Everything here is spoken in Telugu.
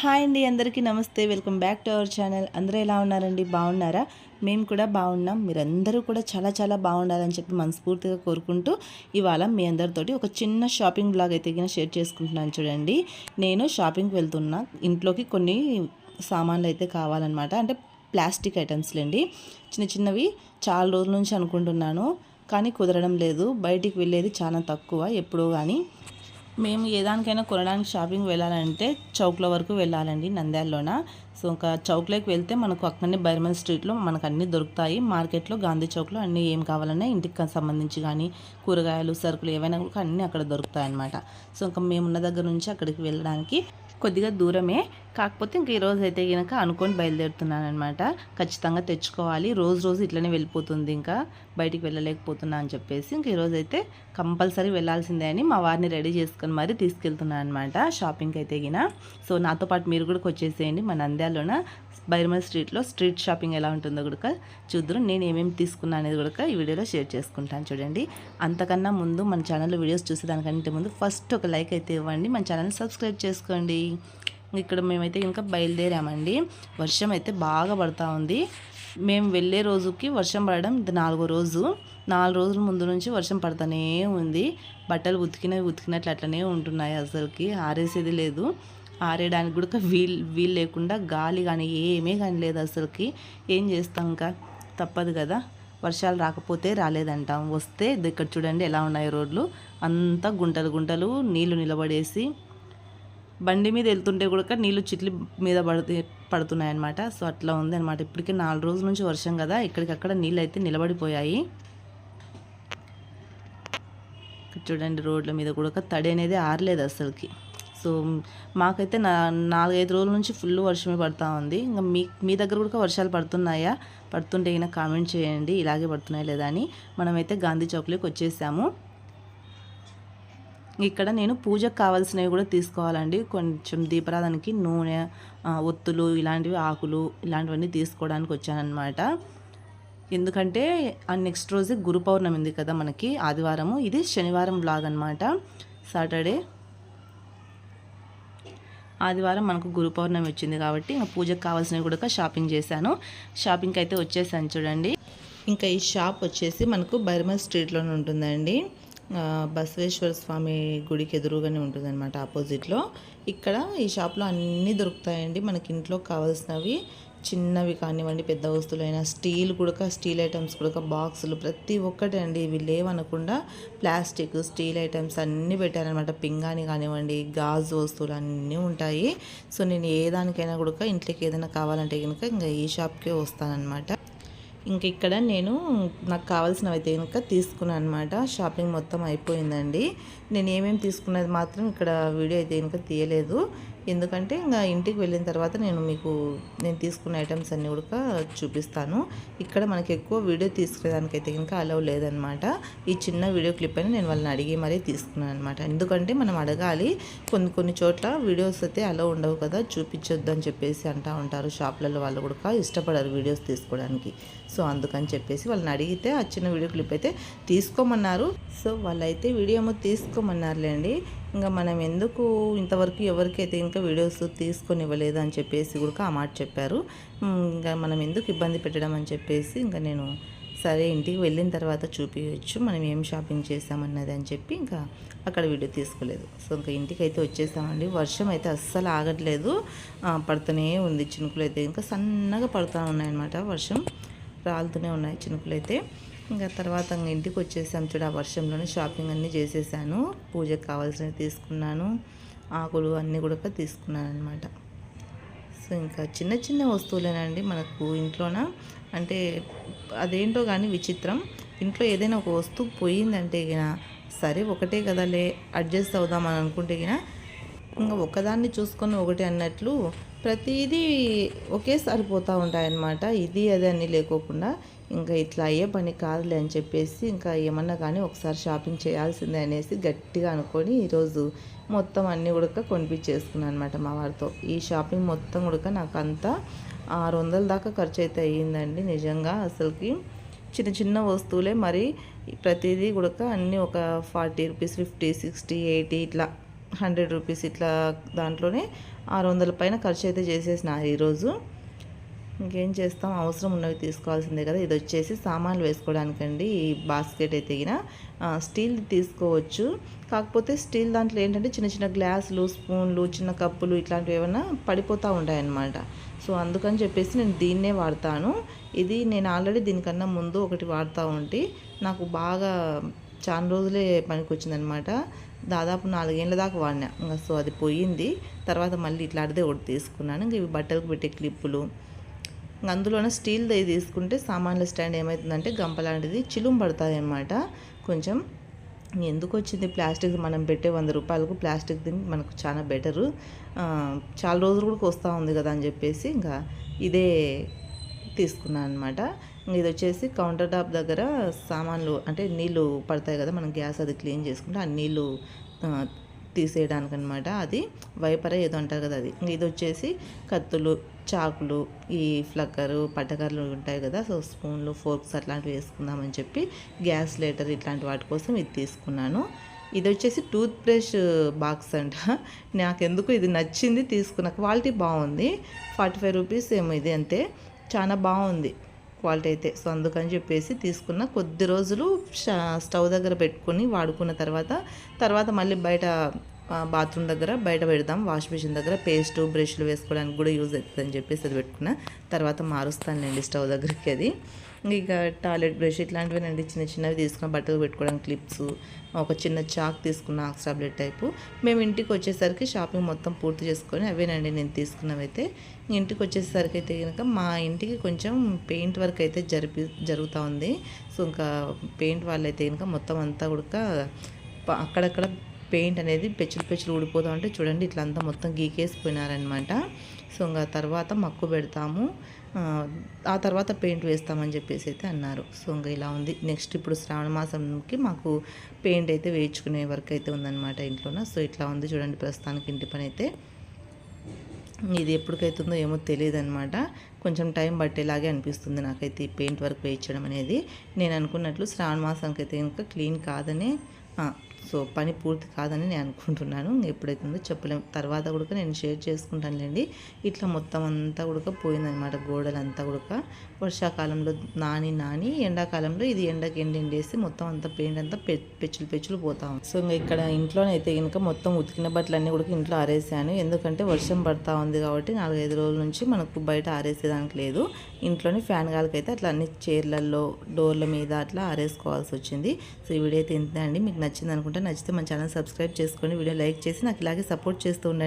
హాయ్ అండి అందరికీ నమస్తే. Welcome back to our channel. అందరూ ఎలా ఉన్నారండి? బాగున్నారా? మేము కూడా బాగున్నాం. మీరందరూ కూడా చాలా చాలా బాగుండాలని చెప్పి మనస్ఫూర్తిగా కోరుకుంటూ ఇవాళ మీ అందరితోటి ఒక చిన్న షాపింగ్ బ్లాగ్ అయితే షేర్ చేసుకుంటున్నాను చూడండి. నేను షాపింగ్కి వెళ్తున్నా. ఇంట్లోకి కొన్ని సామాన్లు అయితే కావాలన్నమాట. అంటే ప్లాస్టిక్ ఐటమ్స్లేండి చిన్న చిన్నవి చాలా రోజుల నుంచి అనుకుంటున్నాను. కానీ కుదరడం లేదు. బయటికి వెళ్ళేది చాలా తక్కువ. ఎప్పుడో కానీ మేము ఏ దానికైనా కొనడానికి షాపింగ్ వెళ్ళాలంటే చౌక్ల వరకు వెళ్ళాలండి నంద్యాలలోన. సో ఇంకా చౌక్లోకి వెళ్తే మనకు అక్కడనే బైర్మల్ స్ట్రీట్లో మనకు అన్నీ దొరుకుతాయి. మార్కెట్లో గాంధీ చౌక్లో అన్నీ ఏం కావాలన్నా ఇంటికి సంబంధించి కానీ కూరగాయలు సరుకులు ఏవైనా కూడా అన్నీ అక్కడ దొరుకుతాయి అన్నమాట సో ఇంకా మేమున్న దగ్గర నుంచి అక్కడికి వెళ్ళడానికి కొద్దిగా దూరమే. కాకపోతే ఇంక ఈరోజు అయితే కనుక అనుకొని బయలుదేరుతున్నాను అనమాట ఖచ్చితంగా తెచ్చుకోవాలి. రోజు రోజు ఇట్లనే వెళ్ళిపోతుంది ఇంకా. బయటికి వెళ్ళలేకపోతున్నా అని చెప్పేసి ఇంక ఈరోజు అయితే కంపల్సరీ వెళ్ళాల్సిందే అని మా వారిని రెడీ చేసుకొని మరీ తీసుకెళ్తున్నాను అనమాట షాపింగ్కి అయితే గిన. సో నాతో పాటు మీరు కూడా వచ్చేసేయండి మన నంద్యాలలోన బైర్మల్ స్ట్రీట్లో స్ట్రీట్ షాపింగ్ ఎలా ఉంటుందో కూడా చూద్దరు. నేను ఏమేమి తీసుకున్నా అనేది కూడా ఈ వీడియోలో షేర్ చేసుకుంటాను చూడండి. అంతకన్నా ముందు మన ఛానల్లో వీడియోస్ చూసేదానికంటే ముందు ఫస్ట్ ఒక లైక్ అయితే ఇవ్వండి. మన ఛానల్ సబ్స్క్రైబ్ చేసుకోండి. ఇక్కడ మేమైతే ఇంకా బయలుదేరామండి. వర్షం అయితే బాగా పడుతూ ఉంది. మేము వెళ్ళే రోజుకి వర్షం పడడం ఇది నాలుగో రోజు. నాలుగు రోజుల ముందు నుంచి వర్షం పడుతూనే ఉంది. బట్టలు ఉతికినవి ఉతికినట్లు అట్లనే ఉంటున్నాయి అసలుకి. ఆరేసేది లేదు. ఆరేయడానికి కూడా వీల్ వీలు లేకుండా గాలి కానీ ఏమీ కానీ లేదు అసలుకి. ఏం చేస్తాం ఇంకా? తప్పదు కదా. వర్షాలు రాకపోతే రాలేదంటాం. వస్తే ఇక్కడ చూడండి ఎలా ఉన్నాయి రోడ్లు. అంతా గుంటలు గుంటలు నీళ్ళు నిలబడేసి బండి మీద వెళ్తుంటే కూడా నీళ్ళు చిట్లి మీద పడుతు పడుతున్నాయి అనమాట సో అట్లా ఉంది అనమాట ఇప్పటికే నాలుగు రోజుల నుంచి వర్షం కదా. ఇక్కడికక్కడ నీళ్ళు అయితే నిలబడిపోయాయి చూడండి రోడ్ల మీద కూడా తడి అనేది ఆరలేదు అసలుకి. సో మాకైతే నా నాలుగైదు రోజుల నుంచి ఫుల్ వర్షమే పడుతూ ఉంది. ఇంకా మీ మీ దగ్గర కూడా వర్షాలు పడుతున్నాయా? పడుతుంటే అయినా కామెంట్ చేయండి. ఇలాగే పడుతున్నాయా లేదా అని. మనమైతే గాంధీ చౌక్లోకి వచ్చేసాము. ఇక్కడ నేను పూజకు కావాల్సినవి కూడా తీసుకోవాలండి. కొంచెం దీపారాధనకి నూనె ఒత్తులు ఇలాంటివి ఆకులు ఇలాంటివన్నీ తీసుకోవడానికి వచ్చానమాట ఎందుకంటే నెక్స్ట్ రోజే గురు పౌర్ణమి ఉంది కదా మనకి ఆదివారము. ఇది శనివారం బ్లాగ్ అనమాట సాటర్డే. ఆదివారం మనకు గురు పౌర్ణమి వచ్చింది కాబట్టి ఇంకా పూజకు కావాల్సినవి కూడా షాపింగ్ చేశాను. షాపింగ్కి అయితే వచ్చేసాను చూడండి. ఇంకా ఈ షాప్ వచ్చేసి మనకు బర్మల్ స్ట్రీట్లోనే ఉంటుందండి. బసవేశ్వర స్వామి గుడికి ఎదురుగానే ఉంటుందన్నమాట ఆపోజిట్లో. ఇక్కడ ఈ షాప్లో అన్నీ దొరుకుతాయండి. మనకి ఇంట్లో కావాల్సినవి చిన్నవి కానివ్వండి పెద్ద వస్తువులైనా స్టీల్ కూడా స్టీల్ ఐటమ్స్ కూడా బాక్సులు ప్రతి ఒక్కటి అండి. ఇవి లేవనకుండా ప్లాస్టిక్ స్టీల్ ఐటమ్స్ అన్నీ పెట్టారనమాట పింగాని కానివ్వండి గాజు వస్తువులు అన్నీ ఉంటాయి. సో నేను ఏ దానికైనా కూడా ఇంట్లోకి ఏదైనా కావాలంటే కనుక ఇంకా ఈ షాప్కే వస్తానన్నమాట. ఇంక ఇక్కడ నేను నాకు కావాల్సినవి అయితే కనుక తీసుకున్నాను అనమాట షాపింగ్ మొత్తం అయిపోయిందండి. నేను ఏమేమి తీసుకున్నది మాత్రం ఇక్కడ వీడియో అయితే కనుక తీయలేదు. ఎందుకంటే ఇంకా ఇంటికి వెళ్ళిన తర్వాత నేను మీకు నేను తీసుకున్న ఐటమ్స్ అన్నీ కూడా చూపిస్తాను. ఇక్కడ మనకి ఎక్కువ వీడియో తీసుకునేదానికైతే ఇంకా అలవ్ లేదనమాట ఈ చిన్న వీడియో క్లిప్ అని నేను వాళ్ళని అడిగి మరీ తీసుకున్నాను అనమాట ఎందుకంటే మనం అడగాలి కొన్ని కొన్ని చోట్ల వీడియోస్ అయితే అలవ్ ఉండవు కదా చూపించొద్దు అని చెప్పేసి అంటూ ఉంటారు షాప్లలో వాళ్ళు కూడా ఇష్టపడరు వీడియోస్ తీసుకోవడానికి. సో అందుకని చెప్పేసి వాళ్ళని అడిగితే ఆ చిన్న వీడియో క్లిప్ అయితే తీసుకోమన్నారు. సో వాళ్ళైతే వీడియో ఏమో తీసుకోమన్నారులేండి. ఇంకా మనం ఎందుకు ఇంతవరకు ఎవరికైతే ఇంకా వీడియోస్ తీసుకొని ఇవ్వలేదు అని చెప్పేసి కూడా ఆ మాట చెప్పారు. ఇంకా మనం ఎందుకు ఇబ్బంది పెట్టడం అని చెప్పేసి ఇంకా నేను సరే ఇంటికి వెళ్ళిన తర్వాత చూపించచ్చు మనం ఏం షాపింగ్ చేసామన్నది అని చెప్పి ఇంకా అక్కడ వీడియో తీసుకోలేదు. సో ఇంకా ఇంటికి అయితే వచ్చేసామండి. వర్షం అయితే అస్సలు ఆగట్లేదు. పడుతూనే ఉంది. చినుకులు అయితే ఇంకా సన్నగా పడుతూ ఉన్నాయన్నమాట. వర్షం రాలుతూనే ఉన్నాయి చినుకులు అయితే. ఇంకా తర్వాత ఇంటికి వచ్చేసాం చూడ ఆ వర్షంలోనే షాపింగ్ అన్నీ చేసేసాను. పూజకు కావాల్సినవి తీసుకున్నాను. ఆకులు అన్నీ కూడా తీసుకున్నాను అనమాట సో ఇంకా చిన్న చిన్న వస్తువులేనండి మనకు ఇంట్లోన? అంటే అదేంటో కానీ విచిత్రం. ఇంట్లో ఏదైనా ఒక వస్తువు పోయిందంటే సరే ఒకటే కదలే అడ్జస్ట్ అవుదామని అనుకుంటే గిన ఇంకా ఒకదాన్ని చూసుకొని ఒకటి అన్నట్లు ప్రతిదీ ఒకేసారి పోతూ ఉంటాయన్నమాట. ఇది అది అని లేకోకుండా ఇంకా ఇట్లా అయ్యే పని కాదులే అని చెప్పేసి ఇంకా ఏమన్నా కానీ ఒకసారి షాపింగ్ చేయాల్సిందే అనేసి గట్టిగా అనుకొని ఈరోజు మొత్తం అన్నీ కూడా కొనిపించేసుకున్నాను అనమాట మా వారితో. ఈ షాపింగ్ మొత్తం కూడా నాకు అంతా ఆరు వందల దాకా ఖర్చు అయితే అయ్యిందండి నిజంగా అసలుకి. చిన్న చిన్న వస్తువులే మరి ప్రతిదీ కూడా అన్నీ ఒక forty rupees fifty sixty eighty ఇట్లా హండ్రెడ్ రూపీస్ ఇట్లా దాంట్లోనే ఆరు వందల పైన ఖర్చు అయితే చేసేసిన ఈరోజు. ఇంకేం చేస్తాం? అవసరం ఉన్నవి తీసుకోవాల్సిందే కదా. ఇది వచ్చేసి సామాన్లు వేసుకోవడానికండి ఈ బాస్కెట్ అయితే స్టీల్ తీసుకోవచ్చు. కాకపోతే స్టీల్ దాంట్లో ఏంటంటే చిన్న చిన్న గ్లాసులు స్పూన్లు చిన్న కప్పులు ఇట్లాంటివి ఏమైనా పడిపోతూ ఉంటాయన్నమాట. సో అందుకని చెప్పేసి నేను దీన్నే వాడతాను. ఇది నేను ఆల్రెడీ దీనికన్నా ముందు ఒకటి వాడుతూ ఉంటే. నాకు బాగా చాలా రోజులే పనికి వచ్చిందనమాట దాదాపు నాలుగేళ్ళ దాకా వాడినా. ఇంకా సో అది పోయింది. తర్వాత మళ్ళీ ఇట్లాంటిదే ఒకటి తీసుకున్నాను. ఇంక ఇవి బట్టలకు పెట్టే క్లిప్పులు. ఇంక అందులోనే స్టీల్ది తీసుకుంటే సామాన్ల స్టాండ్ ఏమవుతుందంటే గంప లాంటిది చిలుం పడుతుంది అనమాట కొంచెం ఎందుకు వచ్చింది? ప్లాస్టిక్ మనం పెట్టే వంద రూపాయలకు ప్లాస్టిక్ తిని మనకు చాలా బెటరు. చాలా రోజులు కూడా వస్తూ ఉంది కదా అని చెప్పేసి ఇంకా ఇదే తీసుకున్నాను అనమాట ఇది వచ్చేసి కౌంటర్ టాప్ దగ్గర సామాన్లు అంటే నీళ్ళు పడతాయి కదా మనం గ్యాస్ అది క్లీన్ చేసుకుంటే ఆ నీళ్ళు తీసేయడానికి అనమాట అది వైపరే ఏదో అంటారు కదా అది. ఇది వచ్చేసి కత్తులు చాకులు ఈ ఫ్లక్కరు పట్టకర్లు ఉంటాయి కదా సో స్పూన్లు ఫోర్క్స్ అట్లాంటివి వేసుకుందామని చెప్పి గ్యాస్ లేటర్ ఇట్లాంటి వాటి కోసం ఇది తీసుకున్నాను. ఇది వచ్చేసి టూత్ బ్రష్ బాక్స్ అంట. నాకెందుకు ఇది నచ్చింది తీసుకున్న క్వాలిటీ బాగుంది. ఫార్టీ ఫైవ్ రూపీస్ ఏమో ఇది అంతే. చాలా బాగుంది. క్వాలిటీ అయితే. సో అందుకని చెప్పేసి తీసుకున్న కొద్ది రోజులు స్టవ్ దగ్గర పెట్టుకొని వాడుకున్న తర్వాత తర్వాత మళ్ళీ బయట బాత్రూమ్ దగ్గర బయట పెడదాం వాష్ మిషన్ దగ్గర పేస్ట్ బ్రష్లు వేసుకోవడానికి కూడా యూజ్ అవుతుందని చెప్పేసి అది పెట్టుకున్న. తర్వాత మారుస్తానులేండి స్టవ్ దగ్గరికి అది. ఇక టాయిలెట్ బ్రష్ ఇట్లాంటివి చిన్న చిన్నవి తీసుకున్న బట్టలు పెట్టుకోవడానికి క్లిప్స్ ఒక చిన్న చాక్ తీసుకున్న ఆక్స్టాబ్లెట్ టైపు. మేము ఇంటికి వచ్చేసరికి షాపింగ్ మొత్తం పూర్తి చేసుకొని అవేనండి నేను తీసుకున్నవైతే. ఇంటికి వచ్చేసరికి అయితే కనుక మా ఇంటికి కొంచెం పెయింట్ వర్క్ అయితే జరిపి జరుగుతూ ఉంది. సో ఇంకా పెయింట్ వాళ్ళు అయితే కనుక మొత్తం అంతా కూడా అక్కడక్కడ పెయింట్ అనేది పెచ్చులు పెచ్చులు ఊడిపోతూ ఉంటే చూడండి ఇట్లా అంతా మొత్తం గీకేసిపోయినారనమాట సో ఇంకా తర్వాత మక్కు పెడతాము. ఆ తర్వాత పెయింట్ వేస్తామని చెప్పేసి అయితే అన్నారు. సో ఇంకా ఇలా ఉంది. నెక్స్ట్ ఇప్పుడు శ్రావణ మాసంకి మాకు పెయింట్ అయితే వేయించుకునే వర్క్ అయితే ఉందన్నమాట ఇంట్లోన. సో ఇట్లా ఉంది చూడండి ప్రస్తుతానికి ఇంటి పని అయితే. ఇది ఎప్పటికైతుందో ఏమో తెలియదు అనమాట కొంచెం టైం పట్టేలాగే అనిపిస్తుంది నాకైతే ఈ పెయింట్ వర్క్ వేయించడం అనేది. నేను అనుకున్నట్లు శ్రావణ మాసానికి అయితే ఇంకా క్లీన్ కాదని సో పని పూర్తి కాదని నేను అనుకుంటున్నాను. ఎప్పుడైతుందో చెప్పలేము తర్వాత కూడా నేను షేర్ చేసుకుంటానులేండి. ఇట్లా మొత్తం అంతా కూడా పోయిందనమాట. గోడలంతా కూడా వర్షాకాలంలో నాని నాని ఎండాకాలంలో ఇది ఎండకి ఎండేసి మొత్తం అంతా పెయింట్ అంతా పెచ్చులు పెచ్చులు పోతాం సో ఇంకా ఇక్కడ ఇంట్లోనైతే కనుక మొత్తం ఉతికిన బట్టలన్నీ కూడా ఇంట్లో ఆరేసాను. ఎందుకంటే వర్షం పడతా ఉంది కాబట్టి నాలుగైదు రోజుల నుంచి మనకు బయట ఆరేసేదానికి లేదు. ఇంట్లోనే ఫ్యాన్ గాలికైతే అట్లా అన్ని చైర్లలో డోర్ల మీద అట్లా ఆరేసుకోవాల్సి వచ్చింది. సో ఈ వీడియో అయితే ఇంతే అండి. మీకు నచ్చింది అనుకుంటే నచ్చితే మన ఛానల్ సబ్స్క్రైబ్ చేసుకొని వీడియో లైక్ చేసి నాకు ఇలాగే సపోర్ట్ చేస్తూ ఉండండి.